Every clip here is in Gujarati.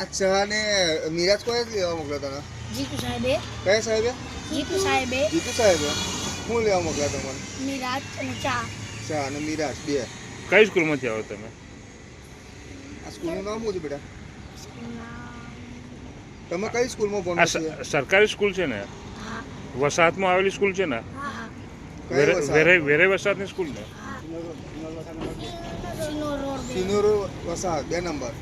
આ ચા ને મિરાજ કોઈ લેવા મોકલ્યો તને જીતુ સાહેબે. કયા સાહેબે? જીતુ સાહેબે. જીતુ સાહેબે? હું લેવા મોકલ્યા તમને? મિરાજ અને ચા. ચા અને મિરાજ બે. કઈ સ્કૂલમાંથી આવો તમે? આ સ્કૂલનું નામ શું છે બેટા? તમે કઈ સ્કૂલમાં ભણો છો? સરકારી સ્કૂલ છે ને? હા. વસાહતમાં આવેલી સ્કૂલ છે ને? હા વેરે વસાહત? વેરે વેરે વસાહતની સ્કૂલ ને? સિનોર વસાહત બે નંબર.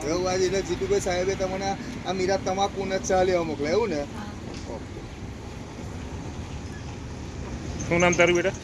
એટલે જીતુભાઈ સાહેબે તમને આ મીરા તમાકુ ને ચા લેવા મોકલે એવું ને? શું નામ તારું બેટા?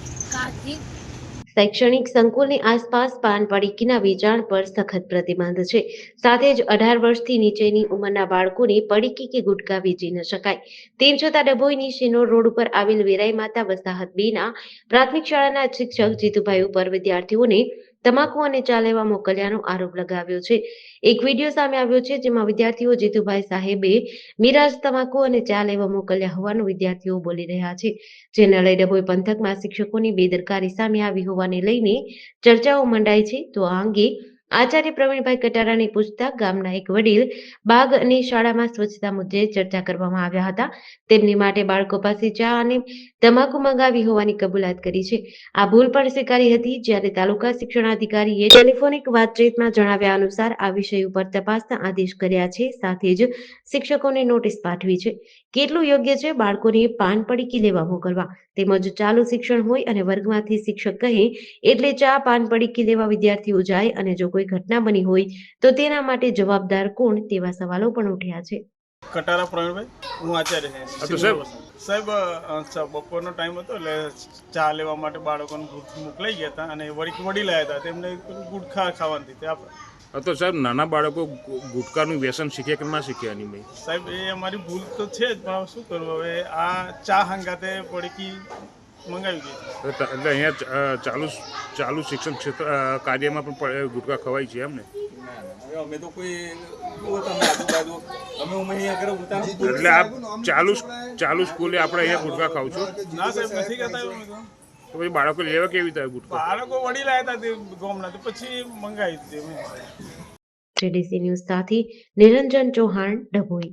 શૈક્ષણિક સંકુલની આસપાસ પાન પડીકીના વેચાણ પર સખત પ્રતિબંધ છે. સાથે જ અઢાર વર્ષથી નીચેની ઉંમરના બાળકોને પડીકી કે ગુટકા વેચી ન શકાય. તેમ છતાં ડભોઈની શિનોર રોડ ઉપર આવેલ વેરાઈ માતા વસાહત બેના પ્રાથમિક શાળાના શિક્ષક જીતુભાઈ ઉપર વિદ્યાર્થીઓને તમાકુ અને ચા લેવા મોકલ્યાનો આરોપ લગાવ્યો છે. એક વીડિયો સામે આવ્યો છે જેમાં વિદ્યાર્થીઓ જીતુભાઈ સાહેબે મિરાજ તમાકુ અને ચા લેવા મોકલ્યા હોવાનું વિદ્યાર્થીઓ બોલી રહ્યા છે. જેને લઈ ડભોઈ પંથકમાં શિક્ષકોની બેદરકારી સામે આવી હોવાને લઈને ચર્ચાઓ મંડાઈ છે. તો આ અંગે આચાર્ય પ્રવીણભાઈ કટારાને પૂછતા ગામના એક વડીલ બાગ અને શાળામાં સ્વચ્છતા મુદ્દે ચર્ચા કરવામાં આવ્યા હતા. તેમની માટે બાળકો પાસે ચા અને તમાકુ મંગાવી હોવાની કબૂલાત કરી છે. આ ભૂલ પણ સ્વીકારી હતી, જ્યારે તાલુકા શિક્ષણાધિકારીએ ટેલિફોનિક વાતચીતમાં જણાવ્યા અનુસાર આ વિષય ઉપર તપાસના આદેશ કર્યા છે. સાથે જ શિક્ષકોને નોટિસ પાઠવી છે. કેટલું યોગ્ય છે? બાળકોને પાન પડીકી લેવા મોકલવા. તેમજ ચાલુ શિક્ષણ હોય અને વર્ગમાંથી શિક્ષક કહે, એટલે ચા પાન પડીકી લેવા વિદ્યાર્થીઓ જાય અને જો કોઈ ઘટના બની હોય તો તેના માટે જવાબદાર કોણ તેવા સવાલો પણ ઉઠ્યા છે. કટારા પ્રવીણભાઈ હું આચાર્ય સાહેબ. સાહેબ બપોરનો ટાઈમ હતો એટલે ચા લેવા માટે બાળકોને ગુડ મોકલાઈ ગયા હતા અને વળી વડી લાયા હતા. તેમને ગુટખા ખાવાની હતી. તે આપણે તો સાહેબ નાના બાળકો ગુટકાનું ગુટખાનું વ્યસન શીખે કે ના શીખે એની ભાઈ સાહેબ એ અમારી ભૂલ તો છે જ પણ શું કરવું હવે આ ચા હંગાતે પડીકી મંગાવી એટલે અહીંયા ચાલુ ચાલુ શિક્ષણ ક્ષેત્ર કાર્યમાં પણ ગુટકા ખવાય છે એમ ને? અમે તો કોઈ એટલે આપ ચાલુ ચાલુ સ્કૂલે આપણે અહીંયા ગુટકા ખાવ છું? ના સાહેબ નથી કહેતા તો. તો પછી બાળકો લેવા કેવી રીતે ગુટકા? બાળકો વડી લાયા હતા તે ગામના તો પછી મંગાવી દીધી અમે. ન્યૂઝ સાથે નિરંજન ચૌહાણ ડભોઈ.